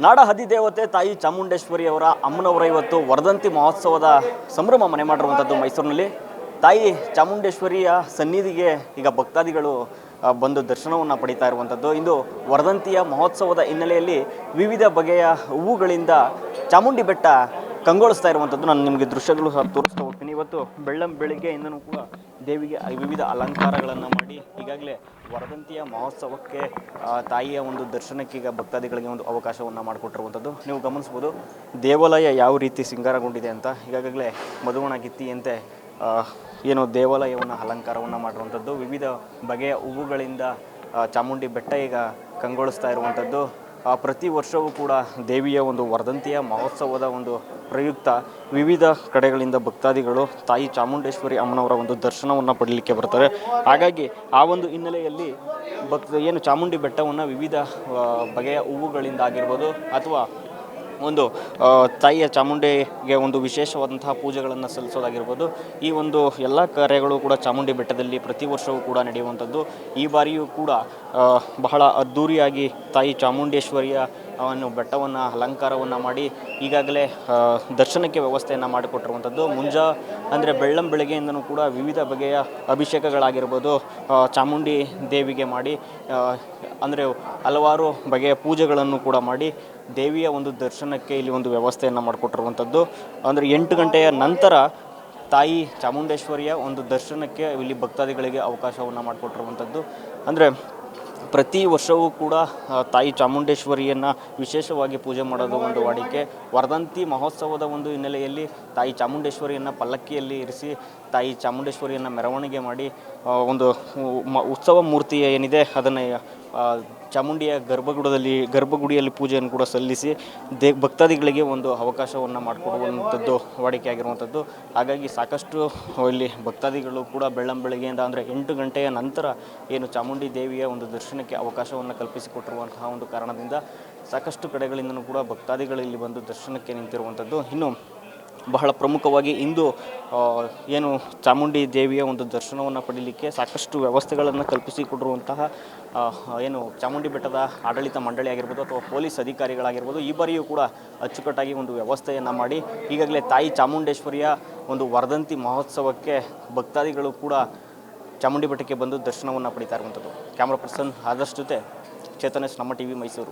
ನಾಡ ಹದಿದೇವತೆ ತಾಯಿ ಚಾಮುಂಡೇಶ್ವರಿ ಅವರ ಅಮ್ಮನವರ ಇವತ್ತು ವರ್ಧಂತಿ ಮಹೋತ್ಸವದ ಸಂಭ್ರಮ ಮನೆ ಮಾಡಿರುವಂಥದ್ದು ಮೈಸೂರಿನಲ್ಲಿ. ತಾಯಿ ಚಾಮುಂಡೇಶ್ವರಿಯ ಸನ್ನಿಧಿಗೆ ಈಗ ಭಕ್ತಾದಿಗಳು ಬಂದು ದರ್ಶನವನ್ನು ಪಡಿತಾ ಇರುವಂಥದ್ದು. ಇಂದು ವರ್ಧಂತಿಯ ಮಹೋತ್ಸವದ ಹಿನ್ನೆಲೆಯಲ್ಲಿ ವಿವಿಧ ಬಗೆಯ ಹೂವುಗಳಿಂದ ಚಾಮುಂಡಿ ಬೆಟ್ಟ ಕಂಗೊಳಿಸ್ತಾ ಇರುವಂಥದ್ದು. ನಾನು ನಿಮಗೆ ದೃಶ್ಯಗಳು ಸಹ ತೋರಿಸ್ತಾ ಇವತ್ತು ಬೆಳ್ಳಂ ಬೆಳಿಗ್ಗೆಯಿಂದನೂ ಕೂಡ ದೇವಿಗೆ ವಿವಿಧ ಅಲಂಕಾರಗಳನ್ನು ಮಾಡಿ ಈಗಾಗಲೇ ವರದಂತಿಯ ಮಹೋತ್ಸವಕ್ಕೆ ತಾಯಿಯ ಒಂದು ದರ್ಶನಕ್ಕೆ ಈಗ ಭಕ್ತಾದಿಗಳಿಗೆ ಒಂದು ಅವಕಾಶವನ್ನು ಮಾಡಿಕೊಟ್ಟಿರುವಂಥದ್ದು. ನೀವು ಗಮನಿಸ್ಬೋದು ದೇವಾಲಯ ಯಾವ ರೀತಿ ಸಿಂಗಾರಗೊಂಡಿದೆ ಅಂತ. ಈಗಾಗಲೇ ಮಧುವಣ ಗಿತ್ತಿಯಂತೆ ಏನು ದೇವಾಲಯವನ್ನು ಅಲಂಕಾರವನ್ನು ಮಾಡಿರುವಂಥದ್ದು. ವಿವಿಧ ಬಗೆಯ ಹೂವುಗಳಿಂದ ಚಾಮುಂಡಿ ಬೆಟ್ಟ ಈಗ ಕಂಗೊಳಿಸ್ತಾ ಇರುವಂಥದ್ದು. ಪ್ರತಿ ವರ್ಷವೂ ಕೂಡ ದೇವಿಯ ಒಂದು ವರ್ಧಂತಿಯ ಮಹೋತ್ಸವದ ಒಂದು ಪ್ರಯುಕ್ತ ವಿವಿಧ ಕಡೆಗಳಿಂದ ಭಕ್ತಾದಿಗಳು ತಾಯಿ ಚಾಮುಂಡೇಶ್ವರಿ ಅಮ್ಮನವರ ಒಂದು ದರ್ಶನವನ್ನು ಪಡೀಲಿಕ್ಕೆ ಬರ್ತಾರೆ. ಹಾಗಾಗಿ ಆ ಒಂದು ಹಿನ್ನೆಲೆಯಲ್ಲಿ ಭಕ್ತ ಏನು ಚಾಮುಂಡಿ ಬೆಟ್ಟವನ್ನು ವಿವಿಧ ಬಗೆಯ ಹೂವುಗಳಿಂದ ಆಗಿರ್ಬೋದು ಅಥವಾ ಒಂದು ತಾಯಿಯ ಚಾಮುಂಡಿಗೆ ಒಂದು ವಿಶೇಷವಾದಂತಹ ಪೂಜೆಗಳನ್ನು ಸಲ್ಲಿಸೋದಾಗಿರ್ಬೋದು. ಈ ಒಂದು ಎಲ್ಲ ಕಾರ್ಯಗಳು ಕೂಡ ಚಾಮುಂಡಿ ಬೆಟ್ಟದಲ್ಲಿ ಪ್ರತಿ ವರ್ಷವೂ ಕೂಡ ನಡೆಯುವಂಥದ್ದು. ಈ ಬಾರಿಯೂ ಕೂಡ ಬಹಳ ಅದ್ಧೂರಿಯಾಗಿ ತಾಯಿ ಚಾಮುಂಡೇಶ್ವರಿಯ ಅವನ್ನು ಬೆಟ್ಟವನ್ನು, ಅಲಂಕಾರವನ್ನು ಮಾಡಿ ಈಗಾಗಲೇ ದರ್ಶನಕ್ಕೆ ವ್ಯವಸ್ಥೆಯನ್ನು ಮಾಡಿಕೊಟ್ಟಿರುವಂಥದ್ದು. ಮುಂಜಾ, ಅಂದರೆ ಬೆಳ್ಳಂ ಬೆಳಗ್ಗೆಯಿಂದನೂ ಕೂಡ ವಿವಿಧ ಬಗೆಯ ಅಭಿಷೇಕಗಳಾಗಿರ್ಬೋದು ಚಾಮುಂಡಿ ದೇವಿಗೆ ಮಾಡಿ ಅಂದರೆ ಹಲವಾರು ಬಗೆಯ ಪೂಜೆಗಳನ್ನು ಕೂಡ ಮಾಡಿ ದೇವಿಯ ಒಂದು ದರ್ಶನಕ್ಕೆ ಇಲ್ಲಿ ಒಂದು ವ್ಯವಸ್ಥೆಯನ್ನು ಮಾಡಿಕೊಟ್ಟಿರುವಂಥದ್ದು. ಅಂದರೆ ಎಂಟು ಗಂಟೆಯ ನಂತರ ತಾಯಿ ಚಾಮುಂಡೇಶ್ವರಿಯ ಒಂದು ದರ್ಶನಕ್ಕೆ ಇಲ್ಲಿ ಭಕ್ತಾದಿಗಳಿಗೆ ಅವಕಾಶವನ್ನು ಮಾಡಿಕೊಟ್ಟಿರುವಂಥದ್ದು. ಅಂದರೆ ಪ್ರತಿ ವರ್ಷವೂ ಕೂಡ ತಾಯಿ ಚಾಮುಂಡೇಶ್ವರಿಯನ್ನು ವಿಶೇಷವಾಗಿ ಪೂಜೆ ಮಾಡೋದು ಒಂದು ವಾಡಿಕೆ. ವರ್ಧಂತಿ ಮಹೋತ್ಸವದ ಒಂದು ಹಿನ್ನೆಲೆಯಲ್ಲಿ ತಾಯಿ ಚಾಮುಂಡೇಶ್ವರಿಯನ್ನು ಪಲ್ಲಕ್ಕಿಯಲ್ಲಿ ಇರಿಸಿ, ತಾಯಿ ಚಾಮುಂಡೇಶ್ವರಿಯನ್ನು ಮೆರವಣಿಗೆ ಮಾಡಿ ಒಂದು ಉತ್ಸವ ಮೂರ್ತಿ ಏನಿದೆ ಅದನ್ನು ಚಾಮುಂಡಿಯ ಗರ್ಭಗುಡದಲ್ಲಿ, ಗರ್ಭಗುಡಿಯಲ್ಲಿ ಪೂಜೆಯನ್ನು ಕೂಡ ಸಲ್ಲಿಸಿ ದೇ, ಭಕ್ತಾದಿಗಳಿಗೆ ಒಂದು ಅವಕಾಶವನ್ನು ಮಾಡಿಕೊಡುವಂಥದ್ದು ವಾಡಿಕೆ ಆಗಿರುವಂಥದ್ದು ಹಾಗಾಗಿ ಸಾಕಷ್ಟು ಇಲ್ಲಿ ಭಕ್ತಾದಿಗಳು ಕೂಡ ಬೆಳ್ಳಂ ಬೆಳಗ್ಗೆಯಿಂದ ಅಂದರೆ ಎಂಟು ಗಂಟೆಯ ನಂತರ ಏನು ಚಾಮುಂಡಿ ದೇವಿಯ ಒಂದು ದರ್ಶನಕ್ಕೆ ಅವಕಾಶವನ್ನು ಕಲ್ಪಿಸಿಕೊಟ್ಟಿರುವಂತಹ ಒಂದು ಕಾರಣದಿಂದ ಸಾಕಷ್ಟು ಕಡೆಗಳಿಂದಲೂ ಕೂಡ ಭಕ್ತಾದಿಗಳು ಇಲ್ಲಿ ಬಂದು ದರ್ಶನಕ್ಕೆ ನಿಂತಿರುವಂಥದ್ದು. ಇನ್ನು ಬಹಳ ಪ್ರಮುಖವಾಗಿ ಇಂದು ಏನು ಚಾಮುಂಡಿ ದೇವಿಯ ಒಂದು ದರ್ಶನವನ್ನು ಪಡೀಲಿಕ್ಕೆ ಸಾಕಷ್ಟು ವ್ಯವಸ್ಥೆಗಳನ್ನು ಕಲ್ಪಿಸಿಕೊಟ್ಟಿರುವಂತಹ ಆ, ಏನು ಚಾಮುಂಡಿ ಬೆಟ್ಟದ ಆಡಳಿತ ಮಂಡಳಿ ಆಗಿರ್ಬೋದು ಅಥವಾ ಪೊಲೀಸ್ ಅಧಿಕಾರಿಗಳಾಗಿರ್ಬೋದು ಈ ಬಾರಿಯೂ ಕೂಡ ಅಚ್ಚುಕಟ್ಟಾಗಿ ಒಂದು ವ್ಯವಸ್ಥೆಯನ್ನು ಮಾಡಿ ಈಗಾಗಲೇ ತಾಯಿ ಚಾಮುಂಡೇಶ್ವರಿಯ ಒಂದು ವರ್ಧಂತಿ ಮಹೋತ್ಸವಕ್ಕೆ ಭಕ್ತಾದಿಗಳು ಕೂಡ ಚಾಮುಂಡಿ ಬೆಟ್ಟಕ್ಕೆ ಬಂದು ದರ್ಶನವನ್ನು ಪಡಿತಾ ಇರುವಂಥದ್ದು. ಕ್ಯಾಮ್ರಾ ಪರ್ಸನ್ ಆದಷ್ಟು ಜೊತೆ ಚೇತನೇಶ್ ನಮ್ಮ ಟಿ ಮೈಸೂರು.